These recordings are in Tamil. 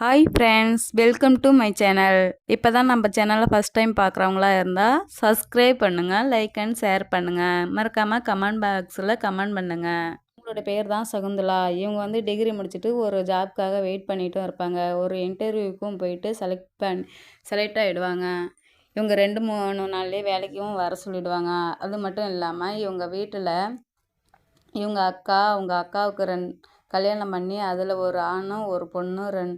Hi friends welcome to my channel இப்போ தான் நம்ம சேனலை ஃபஸ்ட் டைம் பார்க்குறவங்களா இருந்தால் சப்ஸ்கிரைப் பண்ணுங்கள் லைக் அண்ட் ஷேர் பண்ணுங்கள் மறக்காமல் கமெண்ட் பாக்ஸில் கமெண்ட் பண்ணுங்கள் உங்களோட பேர் தான் சகுந்தலா. இவங்க வந்து டிகிரி முடிச்சுட்டு ஒரு ஜாப்க்காக வெயிட் பண்ணிகிட்டும் இருப்பாங்க. ஒரு இன்டர்வியூக்கும் போயிட்டு செலக்ட் பண்ணி செலக்ட் ஆகிடுவாங்க இவங்க ரெண்டு மூணு நாள்லேயே வேலைக்கும் வர சொல்லிடுவாங்க. அது மட்டும் இல்லாமல் இவங்க வீட்டில் இவங்க அக்கா அவங்க அக்காவுக்கு ரெண் கல்யாணம் பண்ணி அதில் ஒரு ஆணும் ஒரு பொண்ணும் ரெண்டு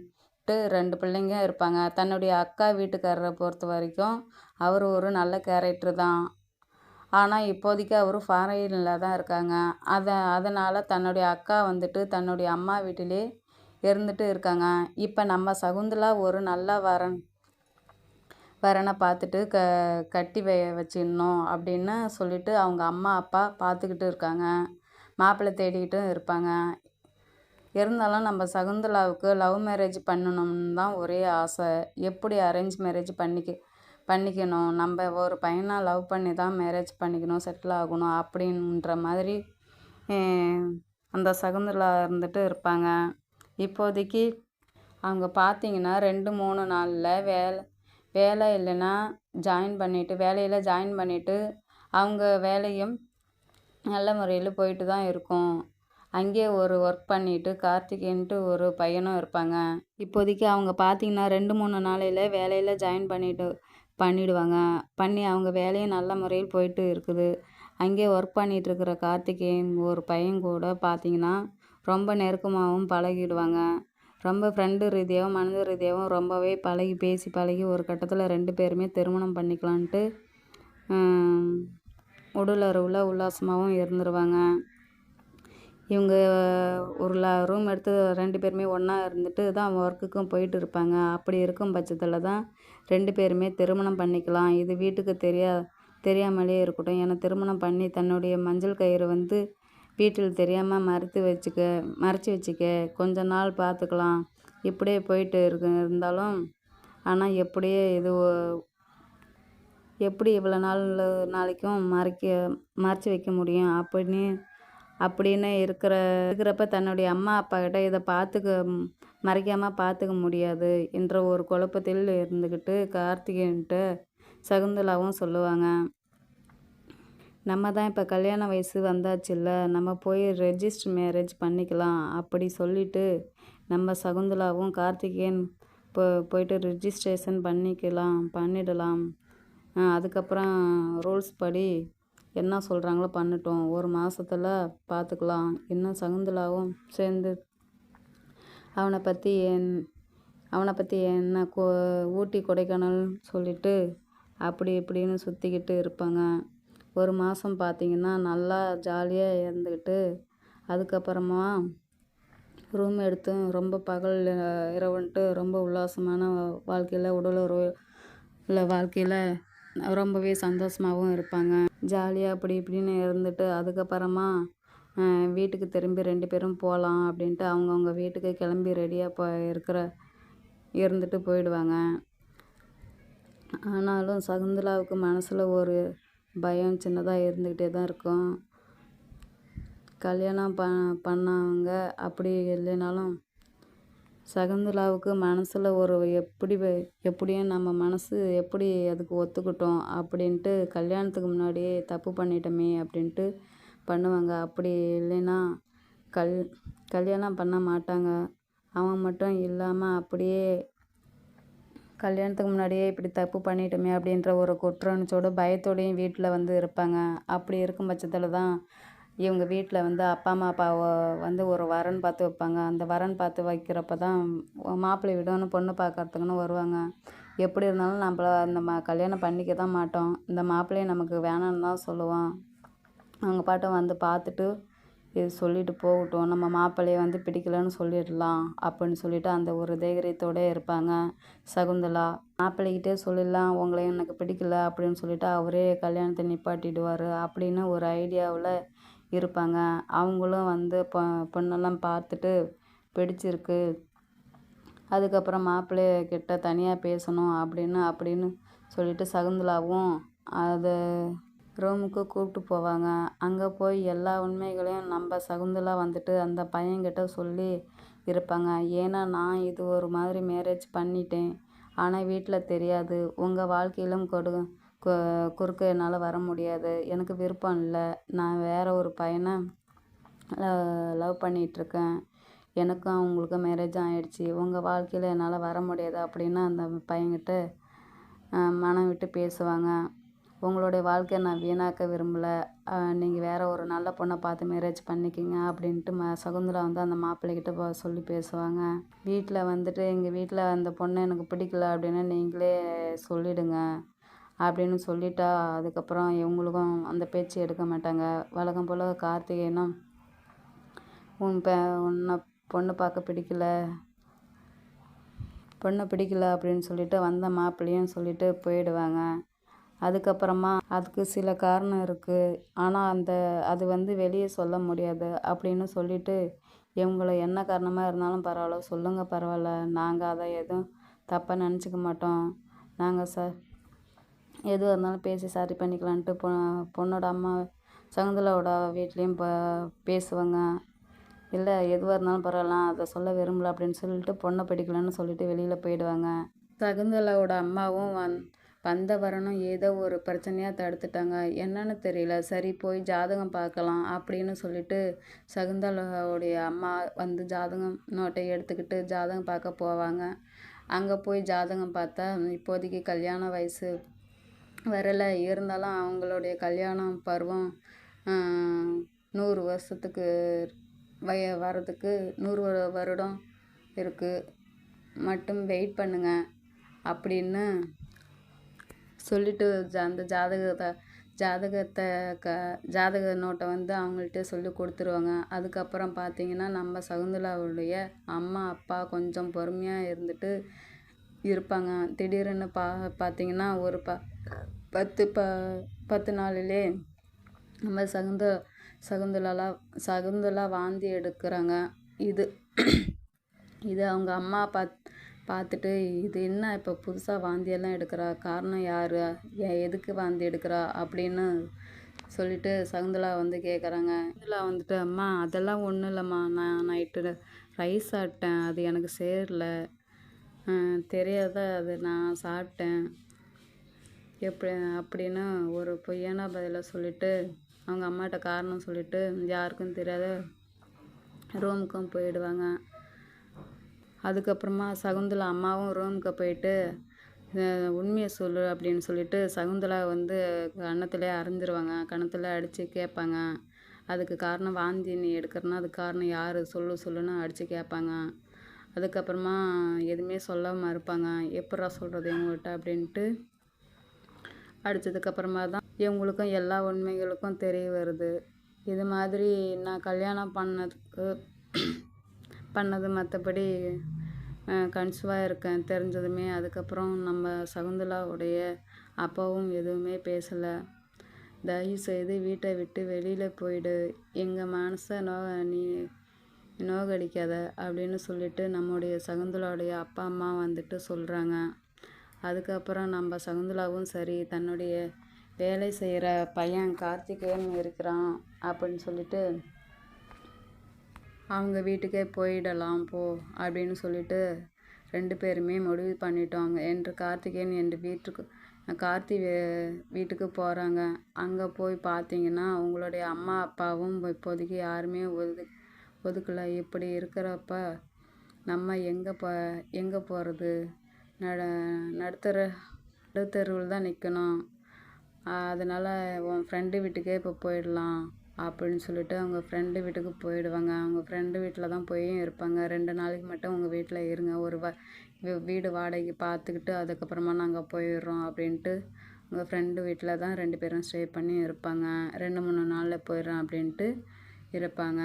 ரெண்டு பிள்ளைங்க இருப்பாங்க. தன்னுடைய அக்கா வீட்டுக்காரரை பொறுத்த வரைக்கும் அவர் ஒரு நல்ல கேரக்டர் தான். ஆனால் இப்போதைக்கு அவர் ஃபாரினில் தான் இருக்காங்க. அதை அதனால் தன்னுடைய அக்கா வந்துட்டு தன்னுடைய அம்மா வீட்டிலே இருந்துட்டு இருக்காங்க. இப்போ நம்ம சகுந்தலா ஒரு நல்ல வரன் வரனை பார்த்துட்டு க கட்டி வை வச்சிடணும் அப்படின்னு சொல்லிட்டு அவங்க அம்மா அப்பா பார்த்துக்கிட்டு இருக்காங்க. மாப்பிள்ளை தேடிக்கிட்டும் இருப்பாங்க. இருந்தாலும் நம்ம சகுந்தலாவுக்கு லவ் மேரேஜ் பண்ணணும்னு தான் ஒரே ஆசை. எப்படி அரேஞ்ச் மேரேஜ் பண்ணிக்க பண்ணிக்கணும்? நம்ம ஒரு பையனாக லவ் பண்ணி தான் மேரேஜ் பண்ணிக்கணும் செட்டில் ஆகணும் அப்படின்ற மாதிரி அந்த சகுந்தலா இருந்துட்டு இருப்பாங்க. இப்போதைக்கு அவங்க பார்த்தீங்கன்னா ரெண்டு மூணு நாளில் வேலை வேலை இல்லைன்னா ஜாயின் பண்ணிவிட்டு வேலையில் ஜாயின் பண்ணிவிட்டு அவங்க வேலையும் நல்ல முறையில் போயிட்டு தான் இருக்கும். அங்கேயே ஒரு ஒர்க் பண்ணிவிட்டு கார்த்திகேன்ட்டு ஒரு பையனும் இருப்பாங்க. இப்போதைக்கு அவங்க பார்த்தீங்கன்னா ரெண்டு மூணு நாளையில் வேலையில் ஜாயின் பண்ணிட்டு பண்ணிடுவாங்க. பண்ணி அவங்க வேலையும் நல்ல முறையில் போயிட்டு இருக்குது. அங்கேயே ஒர்க் பண்ணிகிட்டு இருக்கிற கார்த்திகேயன் ஒரு பையன் கூட பார்த்தீங்கன்னா ரொம்ப நெருக்கமாகவும் பழகிடுவாங்க. ரொம்ப ஃப்ரெண்டு ரீதியாகவும் மனித ரீதியாகவும் ரொம்பவே பழகி பேசி பழகி ஒரு கட்டத்தில் ரெண்டு பேருமே திருமணம் பண்ணிக்கலான்ட்டு உடலுறவில் உல்லாசமாகவும் இருந்துருவாங்க. இவங்க ஒரு ரூம் எடுத்து ரெண்டு பேருமே ஒன்றா இருந்துட்டு தான் ஒர்க்குக்கும் போயிட்டு இருப்பாங்க. அப்படி இருக்கும் பட்சத்தில் தான் ரெண்டு பேருமே திருமணம் பண்ணிக்கலாம். இது வீட்டுக்கு தெரியா தெரியாமலே இருக்கட்டும். ஏன்னா திருமணம் பண்ணி தன்னுடைய மஞ்சள் கயிறு வந்து வீட்டில் தெரியாமல் மறைத்து வச்சுக்க மறைச்சி வச்சுக்க கொஞ்ச நாள் பார்த்துக்கலாம் இப்படியே போயிட்டு இருக்கு இருந்தாலும் ஆனால் எப்படியே இது எப்படி இவ்வளோ நாள் நாளைக்கும் மறைக்க மறைச்சி வைக்க முடியும்? அப்படின்னு அப்படின்னு இருக்கிற இருக்கிறப்ப தன்னுடைய அம்மா அப்பா கிட்ட இதை பார்த்துக்க மறைக்காமல் பார்த்துக்க முடியாது என்ற ஒரு குழப்பத்தில் இருந்துக்கிட்டு கார்த்திகேயன்ட்டு சகுந்தலாவும் சொல்லுவாங்க நம்ம தான் இப்போ கல்யாண வயசு வந்தாச்சுல்ல நம்ம போய் ரெஜிஸ்டர் மேரேஜ் பண்ணிக்கலாம் அப்படி சொல்லிவிட்டு நம்ம சகுந்தலாவும் கார்த்திகேயன் போ போயிட்டு ரிஜிஸ்ட்ரேஷன் பண்ணிக்கலாம் பண்ணிடலாம். அதுக்கப்புறம் ரூல்ஸ் படி என்ன சொல்கிறாங்களோ பண்ணட்டும். ஒரு மாதத்தில் பார்த்துக்கலாம் இன்னும் சகுந்தலாவும் சேர்ந்து அவனை பற்றி என் அவனை பற்றி என்ன கோ ஊட்டி கொடைக்கானல் சொல்லிட்டு அப்படி இப்படின்னு சுற்றிக்கிட்டு இருப்பாங்க. ஒரு மாதம் பார்த்திங்கன்னா நல்லா ஜாலியாக இருந்துக்கிட்டு அதுக்கப்புறமா ரூம் எடுத்து ரொம்ப பகல் இரவுன்ட்டு ரொம்ப உல்லாசமான வாழ்க்கையில் உடலுறவு உள்ள வாழ்க்கையில் ரொம்பவே சந்தோஷமாகவும் இருப்பாங்க. ஜாலியாக அப்படி இப்படின்னு இருந்துட்டு அதுக்கப்புறமா வீட்டுக்கு திரும்பி ரெண்டு பேரும் போகலாம் அப்படின்ட்டு அவங்கவுங்க வீட்டுக்கு கிளம்பி ரெடியாக போ இருக்கிற இருந்துட்டு போயிடுவாங்க. ஆனாலும் சகுந்தலாவுக்கு மனசில் ஒரு பயம் சின்னதாக இருந்துக்கிட்டே தான் இருக்கும். கல்யாணம் ப பண்ணவங்க அப்படி இல்லைனாலும் சகுந்தலாவுக்கு மனசில் ஒரு எப்படி எப்படியும் நம்ம மனசு எப்படி அதுக்கு ஒத்துக்கிட்டோம் அப்படின்ட்டு கல்யாணத்துக்கு முன்னாடியே தப்பு பண்ணிட்டோமே அப்படின்ட்டு பண்ணுவாங்க. அப்படி இல்லைன்னா கல் கல்யாணம் பண்ண மாட்டாங்க. அவன் மட்டும் இல்லாமல் அப்படியே கல்யாணத்துக்கு முன்னாடியே இப்படி தப்பு பண்ணிட்டோமே அப்படின்ற ஒரு குற்றணிச்சோடு பயத்தோடையும் வீட்டில் வந்து இருப்பாங்க. அப்படி இருக்கும் பட்சத்தில் தான் இவங்க வீட்டில் வந்து அப்பா அம்மா அப்பாவை வந்து ஒரு வரன் பார்த்து வைப்பாங்க. அந்த வரன் பார்த்து வைக்கிறப்ப தான் மாப்பிள்ளை விடணும் பொண்ணு பார்க்கறதுக்குன்னு வருவாங்க. எப்படி இருந்தாலும் நம்மள அந்த மா கல்யாணம் பண்ணிக்க தான் மாட்டோம். இந்த மாப்பிள்ளையை நமக்கு வேணான்னு தான் சொல்லுவோம் அவங்க பாட்டும் வந்து பார்த்துட்டு இது சொல்லிட்டு போகட்டும். நம்ம மாப்பிள்ளையை வந்து பிடிக்கலன்னு சொல்லிடலாம் அப்படின்னு சொல்லிட்டு அந்த ஒரு தைரியத்தோடு இருப்பாங்க சகுந்தலா. மாப்பிள்ளைகிட்டே சொல்லிடலாம் உங்களை எனக்கு பிடிக்கல அப்படின்னு சொல்லிட்டு அவரே கல்யாணத்தை நிப்பாட்டிடுவார் அப்படின்னு ஒரு ஐடியாவில் இருப்பாங்க. அவங்களும் வந்து பொ பொண்ணெல்லாம் பார்த்துட்டு பிடிச்சிருக்கு. அதுக்கப்புறம் மாப்பிள்ளைய கிட்ட தனியாக பேசணும் அப்படின்னு அப்படின்னு சொல்லிட்டு சகுந்தலாவும் அதை ரூமுக்கு கூப்பிட்டு போவாங்க. அங்கே போய் எல்லா உண்மைகளையும் நம்ம சகுந்தலா வந்துட்டு அந்த பையன்கிட்ட சொல்லி இருப்பாங்க. ஏன்னா நான் இது ஒரு மாதிரி மேரேஜ் பண்ணிட்டேன். ஆனால் வீட்டில் தெரியாது. உங்கள் வாழ்க்கையிலும் கொடு கு- குறுக்க என்னால் வர முடியாது. எனக்கு விருப்பம் இல்லை. நான் வேறு ஒரு பையனை லவ் பண்ணிகிட்ருக்கேன் எனக்கும் அவங்களுக்கும் மேரேஜ் ஆகிடுச்சி உங்கள் வாழ்க்கையில் என்னால் வர முடியாது அப்படின்னு அந்த பையன்கிட்ட மனம் விட்டு பேசுவாங்க. உங்களுடைய வாழ்க்கையை நான் வீணாக்க விரும்பலை. நீங்கள் வேறு ஒரு நல்ல பொண்ணை பார்த்து மேரேஜ் பண்ணிக்கிங்க அப்படின்ட்டு ம சகுந்தலா வந்து அந்த மாப்பிள்ளைக்கிட்ட சொல்லி பேசுவாங்க. வீட்டில் வந்துட்டு எங்கள் வீட்டில் அந்த பொண்ணை எனக்கு பிடிக்கல அப்படின்னு நீங்களே சொல்லிவிடுங்க அப்படின்னு சொல்லிட்டா அதுக்கப்புறம் இவங்களுக்கும் அந்த பேச்சு எடுக்க மாட்டாங்க. வழக்கம் போல் கார்த்திகேயனும் உன் பெ உன்னை பொண்ணு பார்க்க பிடிக்கல பொண்ணை பிடிக்கல அப்படின்னு சொல்லிட்டு வந்த மாப்பிள்ளையும் சொல்லிட்டு போயிடுவாங்க. அதுக்கப்புறமா அதுக்கு சில காரணம் இருக்குது ஆனால் அந்த அது வந்து வெளியே சொல்ல முடியாது அப்படின்னு சொல்லிட்டு இவங்கள என்ன காரணமாக இருந்தாலும் பரவாயில்ல சொல்லுங்கள் பரவாயில்ல. நாங்கள் அதை எதுவும் தப்பாக நினச்சிக்க மாட்டோம். நாங்கள் ச எதுவாக இருந்தாலும் பேசி சரி பண்ணிக்கலான்ட்டு பொ பொண்ணோட அம்மா சகுந்தலாவோட வீட்லேயும் ப பேசுவாங்க. இல்லை எதுவாக இருந்தாலும் பரவாயில்ல அதை சொல்ல விரும்பல அப்படின்னு சொல்லிட்டு பொண்ணை பிடிக்கலன்னு சொல்லிட்டு வெளியில் போயிடுவாங்க. சகுந்தலாவோட அம்மாவும் வந் வந்த வரணும் ஏதோ ஒரு பிரச்சனையாக தடுத்துட்டாங்க. என்னன்னு தெரியல. சரி போய் ஜாதகம் பார்க்கலாம் அப்படின்னு சொல்லிட்டு சகுந்தலாவுடைய அம்மா வந்து ஜாதகம் நோட்டை எடுத்துக்கிட்டு ஜாதகம் பார்க்க போவாங்க. அங்கே போய் ஜாதகம் பார்த்தா இப்போதைக்கு கல்யாண வயசு வரலை. இருந்தாலும் அவங்களுடைய கல்யாணம் பருவம் நூறு வருஷத்துக்கு வய வரதுக்கு நூறு வருடம் இருக்குது மட்டும் வெயிட் பண்ணுங்க அப்படின்னு சொல்லிட்டு அந்த ஜாதகத்தை ஜாதகத்தை க ஜாதக நோட்டை வந்து அவங்கள்ட்ட சொல்லி கொடுத்துருவாங்க. அதுக்கப்புறம் பார்த்தீங்கன்னா நம்ம சகுந்தலாவுடைய அம்மா அப்பா கொஞ்சம் பொறுமையாக இருந்துட்டு இருப்பாங்க. திடீர்னு பா பார்த்தீங்கன்னா ஒரு ப பத்து ப பத்து நாளிலே நம்ம சகுந்த சகுந்தலாலாம் சகுந்தலா வாந்தி எடுக்கிறாங்க. இது இது அவங்க அம்மா பாத் பார்த்துட்டு இது என்ன இப்போ புதுசாக வாந்தியெல்லாம் எடுக்கிறா? காரணம் யார்? எதுக்கு வாந்தி எடுக்கிறா? அப்படின்னு சொல்லிட்டு சகுந்தலா வந்து கேட்குறாங்க சகுந்தலா வந்துட்டு அம்மா அதெல்லாம் ஒன்றும் இல்லைம்மா. நான் நைட்டு ரைஸ் சாப்பிட்டேன். அது எனக்கு சேரல. தெரியாத அது. நான் சாப்பிட்டேன். எப்படி அப்படின்னு ஒரு பொய்யான பதிலை சொல்லிவிட்டு அவங்க அம்மாட்ட காரணம் சொல்லிவிட்டு யாருக்கும் தெரியாத ரூமுக்கும் போயிடுவாங்க. அதுக்கப்புறமா சகுந்தலா அம்மாவும் ரூமுக்கு போயிட்டு உண்மையை சொல்லு அப்படின்னு சொல்லிட்டு சகுந்தலா வந்து கன்னத்தில் அரைஞ்சிருவாங்க. கணத்தில் அடித்து கேட்பாங்க. அதுக்கு காரணம் வாந்தி நீ எடுக்கிறனா அதுக்கு காரணம் யார்? சொல்லு சொல்லுன்னு அடித்து கேட்பாங்க. அதுக்கப்புறமா எதுவுமே சொல்ல மறுப்பாங்க எப்பட்றா சொல்கிறது இவங்கள்ட்ட? அப்படின்ட்டு அடித்ததுக்கப்புறமா தான் இவங்களுக்கும் எல்லா உண்மைகளுக்கும் தெரிய வருது. இது மாதிரி நான் கல்யாணம் பண்ணதுக்கு பண்ணது மற்றபடி கன்சீவாக இருக்கேன். தெரிஞ்சதுமே அதுக்கப்புறம் நம்ம சகுந்தலாவுடைய அப்பாவும் எதுவுமே பேசலை. தயவு செய்து வீட்டை விட்டு வெளியில் போயிடு. எங்கள் மனசை நோ நீ நோகடிக்காத அப்படின்னு சொல்லிட்டு நம்முடைய சகுந்தலாவுடைய அப்பா அம்மா வந்துட்டு சொல்கிறாங்க அதுக்கப்புறம் நம்ம சகுந்தலாவும் சரி தன்னுடைய வேலை செய்கிற பையன் கார்த்திகேயன் இருக்கிறான் அப்படின்னு சொல்லிட்டு அவங்க வீட்டுக்கே போயிடலாம் போ அப்படின்னு சொல்லிட்டு ரெண்டு பேருமே முடிவு பண்ணிட்டோங்க. என்று கார்த்திகேயன் என்று வீட்டுக்கு கார்த்தி வீட்டுக்கு போகிறாங்க அங்கே போய் பார்த்தீங்கன்னா அவங்களுடைய அம்மா அப்பாவும் இப்போதைக்கு யாருமே ஒது ஒதுக்கலை. இப்படி இருக்கிறப்ப நம்ம எங்கே போ எங்கே போகிறது நட நடுத்தர நடுத்தருவில் தான் நிற்கணும் அதனால் உன் ஃப்ரெண்டு வீட்டுக்கே இப்போ போயிடலாம் அப்படின்னு சொல்லிட்டு அவங்க ஃப்ரெண்டு வீட்டுக்கு போயிடுவாங்க. அவங்க ஃப்ரெண்டு வீட்டில் தான் போய் இருப்பாங்க. ரெண்டு நாளைக்கு மட்டும் உங்கள் வீட்டில் இருங்க. ஒரு வா வீடு வாடகைக்கு பார்த்துக்கிட்டு அதுக்கப்புறமா நாங்கள் போயிடுறோம் அப்படின்ட்டு உங்கள் ஃப்ரெண்டு வீட்டில் தான் ரெண்டு பேரும் ஸ்டே பண்ணி இருப்பாங்க. ரெண்டு மூணு நாளில் போயிடுறோம் அப்படின்ட்டு இருப்பாங்க.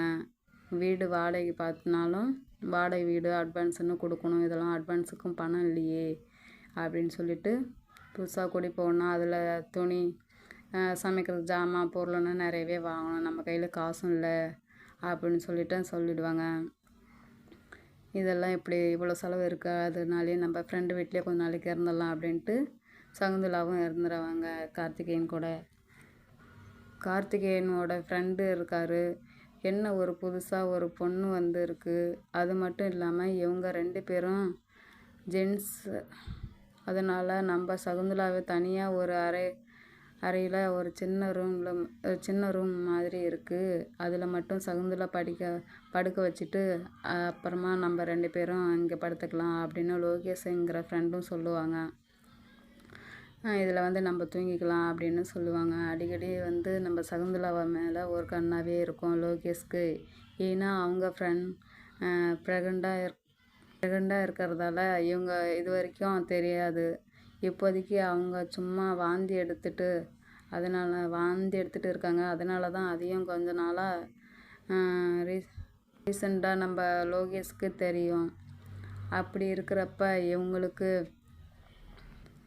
வீடு வாடகைக்கு பார்த்தினாலும் வாடகை வீடு அட்வான்ஸுன்னு கொடுக்கணும். இதெல்லாம் அட்வான்ஸுக்கும் பணம் இல்லையே அப்படின்னு சொல்லிட்டு புதுசாக குடி போகணும் அதில் துணி சமைக்கிறதுக்கு ஜாமான் பொருள்னு நிறையவே வாங்கணும். நம்ம கையில் காசும் இல்லை அப்படின்னு சொல்லிட்டு சொல்லிடுவாங்க. இதெல்லாம் இப்படி இவ்வளோ செலவு இருக்குது அதனாலே நம்ம ஃப்ரெண்டு வீட்லேயே கொஞ்ச நாளைக்கு இருந்துடலாம் அப்படின்ட்டு சகுந்தலாவும் இருந்துடுவாங்க கார்த்திகேயன் கூட. கார்த்திகேயனோட ஃப்ரெண்டு இருக்கார். என்ன ஒரு புதுசாக ஒரு பொண்ணு வந்திருக்கு? அது மட்டும் இல்லாமல் இவங்க ரெண்டு பேரும் ஜென்ஸ் அதனால் நம்ம சகுந்தலாவை தனியாக ஒரு அறை அறையில் ஒரு சின்ன ரூமில் சின்ன ரூம் மாதிரி இருக்குது அதில் மட்டும் சகுந்தலா படிக்க படுக்க வச்சுட்டு அப்புறமா நம்ம ரெண்டு பேரும் இங்கே படுத்துக்கலாம் அப்படின்னு லோகேஷுங்கிற ஃப்ரெண்டும் சொல்லுவாங்க. இதில் வந்து நம்ம தூங்கிக்கலாம் அப்படின்னு சொல்லுவாங்க. அடிக்கடி வந்து நம்ம சகுந்தலாவை மேலே ஒரு கண்ணாகவே இருக்கும் லோகேஷ்க்கு. ஏன்னா அவங்க ஃப்ரெண்ட் ப்ரெக்னெண்ட்டாக இருக் ப்ரெக்னெண்ட்டாக இருக்கிறதால இவங்க இது வரைக்கும் தெரியாது. இப்போதைக்கு அவங்க சும்மா வாந்தி எடுத்துட்டு அதனால் வாந்தி எடுத்துகிட்டு இருக்காங்க. அதனால தான் அதையும் கொஞ்ச நாளாக ரீ ரீசெண்டாக நம்ம லோகேஷ்க்கு தெரியும். அப்படி இருக்கிறப்ப இவங்களுக்கு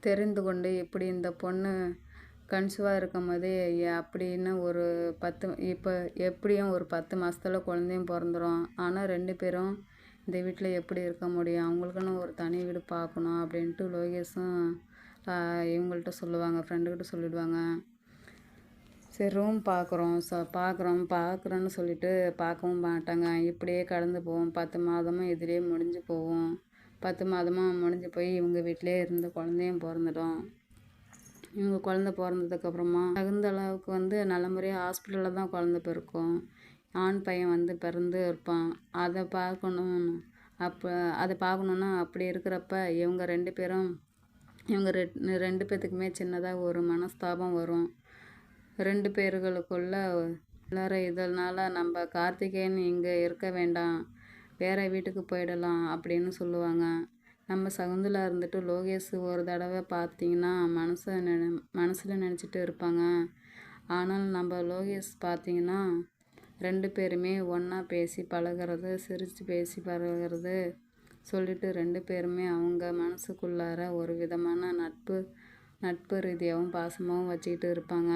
தெரிந்து கொண்டு இப்படி இந்த பொண்ணு கன்சீவாக இருக்கும் போதே அப்படின்னு ஒரு பத்து இப்போ எப்படியும் ஒரு பத்து மாதத்துல குழந்தையும் பிறந்துடும் ஆனால் ரெண்டு பேரும் இந்த வீட்டில் எப்படி இருக்க முடியும்? அவங்களுக்குன்னு ஒரு தனி வீடு பார்க்கணும் அப்படின்ட்டு லோகேஷும் இவங்கள்ட்ட சொல்லுவாங்க ஃப்ரெண்டுக்கிட்ட சொல்லிவிடுவாங்க சரி ரூம் பார்க்குறோம் ச பார்க்குறோம் பார்க்குறோன்னு சொல்லிட்டு பார்க்கவும் மாட்டாங்க. இப்படியே கடந்து போவோம். பத்து மாதமும் இதிலே முடிஞ்சு போவோம் பத்து மாதமாக முடிஞ்சு போய் இவங்க வீட்டிலே இருந்து குழந்தையும் பிறந்துடும் இவங்க குழந்த பிறந்ததுக்கப்புறமா தகுந்த அளவுக்கு வந்து நல்ல முறையாக ஹாஸ்பிட்டலில் தான் குழந்த பிறக்கும் ஆண் பையன் வந்து பிறந்து இருப்பான். அதை பார்க்கணும். அப்போ அதை பார்க்கணுன்னா அப்படி இருக்கிறப்ப இவங்க ரெண்டு பேரும் இவங்க ரெ ரெண்டு பேர்த்துக்குமே சின்னதாக ஒரு மனஸ்தாபம் வரும். ரெண்டு பேர்களுக்குள்ள வளர இதனால் நம்ம கார்த்திகேயன் இங்கே இருக்க வேண்டாம். வேறு வீட்டுக்கு போயிடலாம் அப்படின்னு சொல்லுவாங்க. நம்ம சகுந்தலா இருந்துட்டு லோகேஷ் ஒரு தடவை பார்த்தீங்கன்னா மனசை நினை மனசில் நினச்சிட்டு இருப்பாங்க. ஆனால் நம்ம லோகேஷ் பார்த்தீங்கன்னா ரெண்டு பேருமே ஒன்றா பேசி பழகிறது சிரித்து பேசி பழகிறது சொல்லிட்டு ரெண்டு பேருமே அவங்க மனசுக்குள்ளார ஒரு விதமான நட்பு நட்பு ரீதியாகவும் பாசமாகவும் வச்சுக்கிட்டு இருப்பாங்க.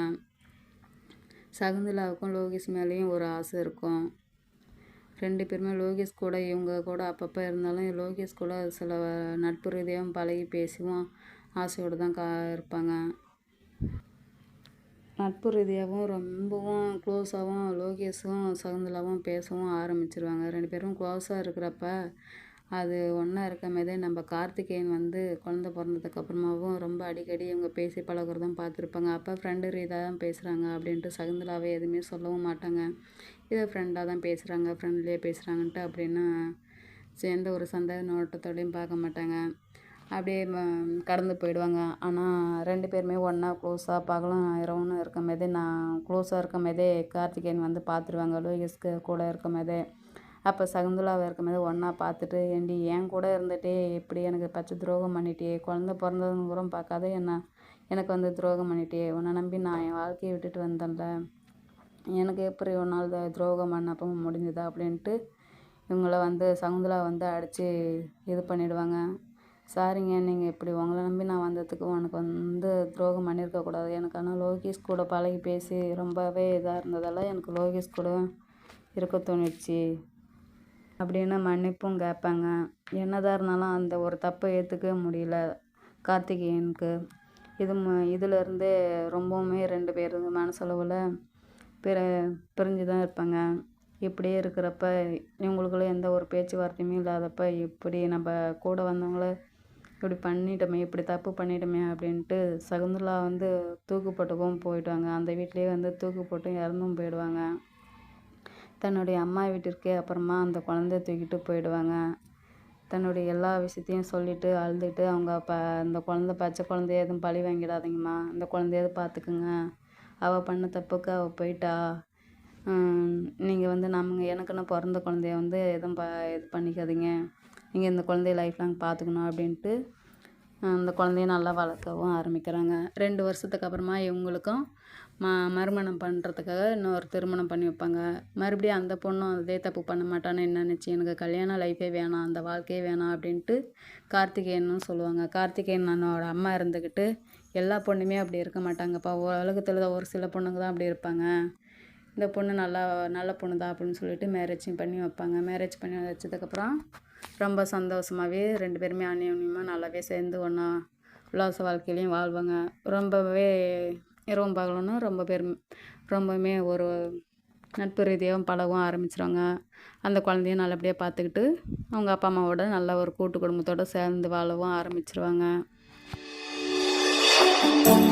சகுந்தலாவுக்கும் லோகேஷ் மேலேயும் ஒரு ஆசை இருக்கும். ரெண்டு பேருமே லோகேஷ் கூட இவங்க கூட அப்பப்போ இருந்தாலும் லோகேஷ் கூட சில நட்பு ரீதியாகவும் பழகி பேசியும் ஆசையோடு தான் கா இருப்பாங்க. நட்பு ரீதியாகவும் ரொம்பவும் க்ளோஸாகவும் லோகேஷும் சகுந்தலாவும் பேசவும் ஆரம்பிச்சிருவாங்க. ரெண்டு பேரும் க்ளோஸாக இருக்கிறப்ப அது ஒன்றா இருக்கமேதே நம்ம கார்த்திகேயன் வந்து குழந்த பிறந்ததுக்கப்புறமாவும் ரொம்ப அடிக்கடி இவங்க பேசி பழகுறதும் பார்த்துருப்பாங்க. அப்போ ஃப்ரெண்டு ரீதியாக தான் பேசுகிறாங்க அப்படின்ட்டு சகுந்தலாவே எதுவுமே சொல்லவும் மாட்டாங்க. இதை ஃப்ரெண்டாக தான் பேசுகிறாங்க ஃப்ரெண்ட்லேயே பேசுகிறாங்கன்ட்டு அப்படின்னு சேர்ந்த ஒரு சந்தேக நோட்டத்தோடையும் பார்க்க மாட்டாங்க. அப்படியே கடந்து போயிடுவாங்க. ஆனால் ரெண்டு பேருமே ஒன்றா க்ளோஸாக பகலும் இரவுன்னு இருக்கும் போதே நான் க்ளோஸாக இருக்கும் போதே கார்த்திகேயன் வந்து பார்த்துருவாங்க லோகேஷ்க்கு கூட இருக்கும் போதே. அப்போ சகுந்தலாவை இருக்கும்போது ஒன்றா பார்த்துட்டு ஏண்டி என் கூட இருந்துகிட்டே இப்படி எனக்கு பச்சை துரோகம் பண்ணிட்டே குழந்த பிறந்ததுன்னு கூட பார்க்காத என்ன? எனக்கு வந்து துரோகம் பண்ணிட்டே உன்னை நம்பி நான் என் வாழ்க்கையை விட்டுட்டு வந்தேன்ல. எனக்கு எப்படி ஒரு நாள் துரோகம் பண்ணப்போ முடிஞ்சுதா அப்படின்ட்டு இவங்கள வந்து சகுந்தலா வந்து அடித்து இது பண்ணிவிடுவாங்க சாரிங்க நீங்கள் இப்படி உங்களை நம்பி நான் வந்ததுக்கு உனக்கு வந்து துரோகம் பண்ணியிருக்கக்கூடாது எனக்கு ஆனால் லோகேஷ் கூட பழகி பேசி ரொம்பவே இதாக இருந்ததால் எனக்கு லோகேஷ் கூட இருக்க தோணிடுச்சு அப்படின்னு மன்னிப்பும் கேட்பாங்க. என்னதான் இருந்தாலும் அந்த ஒரு தப்பை ஏற்றுக்கவே முடியல கார்த்திகேயனுக்கு. இது ம இதிலேருந்தே ரொம்பவுமே ரெண்டு பேர் மனசளவில் பிற பிரிஞ்சு தான் இருப்பாங்க. இப்படியே இருக்கிறப்ப இவங்களுக்குள்ள எந்த ஒரு பேச்சுவார்த்தையுமே இல்லாதப்ப இப்படி நம்ம கூட வந்தவங்கள இப்படி பண்ணிட்டோமே இப்படி தப்பு பண்ணிட்டோமே அப்படின்ட்டு சகுந்தலா வந்து தூக்கு போட்டுக்கும் போயிடுவாங்க அந்த வீட்லேயே வந்து தூக்கு போட்டு இறந்தும் போயிடுவாங்க. தன்னுடைய அம்மா வீட்டிற்கே அப்புறமா அந்த குழந்தைய தூக்கிட்டு போயிடுவாங்க. தன்னுடைய எல்லா விஷயத்தையும் சொல்லிவிட்டு அழுதுட்டு அவங்க ப அந்த குழந்த பச்சை குழந்தைய எதுவும் பழி வாங்கிடாதீங்கம்மா. அந்த குழந்தையாவது பார்த்துக்குங்க அவள் பண்ண தப்புக்கு அவள் போயிட்டா. நீங்கள் வந்து நம்ம எனக்குன்னு பிறந்த குழந்தைய வந்து எதுவும் ப இது பண்ணிக்காதீங்க. நீங்கள் இந்த குழந்தைய லைஃப் லாங் பார்த்துக்கணும் அப்படின்ட்டு அந்த குழந்தைய நல்லா வளர்க்கவும் ஆரம்பிக்கிறாங்க. ரெண்டு வருஷத்துக்கு அப்புறமா இவங்களுக்கும் ம மறுமணம் பண்ணுறதுக்காக இன்னொரு திருமணம் பண்ணி வைப்பாங்க. மறுபடியும் அந்த பொண்ணும் அதே தப்பு பண்ண மாட்டான்னு என்ன நினச்சி எனக்கு கல்யாண லைஃபே வேணாம் அந்த வாழ்க்கையே வேணாம் அப்படின்ட்டு கார்த்திகேயனும் சொல்லுவாங்க. கார்த்திகேயன் அண்ணனோட அம்மா இருந்துக்கிட்டு எல்லா பொண்ணுமே அப்படி இருக்க மாட்டாங்கப்பா. உலகத்தில் ஒரு சில பொண்ணுங்க தான் அப்படி இருப்பாங்க. இந்த பொண்ணு நல்லா நல்ல பொண்ணு தான் அப்படின்னு சொல்லிட்டு மேரேஜும் பண்ணி வைப்பாங்க. மேரேஜ் பண்ணி வச்சதுக்கப்புறம் ரொம்ப சந்தோஷமாகவே ரெண்டு பேருமே அந்யோன்யமாக நல்லாவே சேர்ந்து ஒன்றா உல்லாச வாழ்க்கையிலையும் வாழ்வாங்க. ரொம்பவே இரவும் பகலும்னு ரொம்ப பேர் ரொம்பவுமே ஒரு நட்பு ரீதியாகவும் பழகவும் ஆரம்பிச்சிருவாங்க. அந்த குழந்தையும் நல்லபடியாக பார்த்துக்கிட்டு அவங்க அப்பா அம்மாவோட நல்ல ஒரு கூட்டு குடும்பத்தோடு சேர்ந்து வாழவும் ஆரம்பிச்சிருவாங்க. Thank you.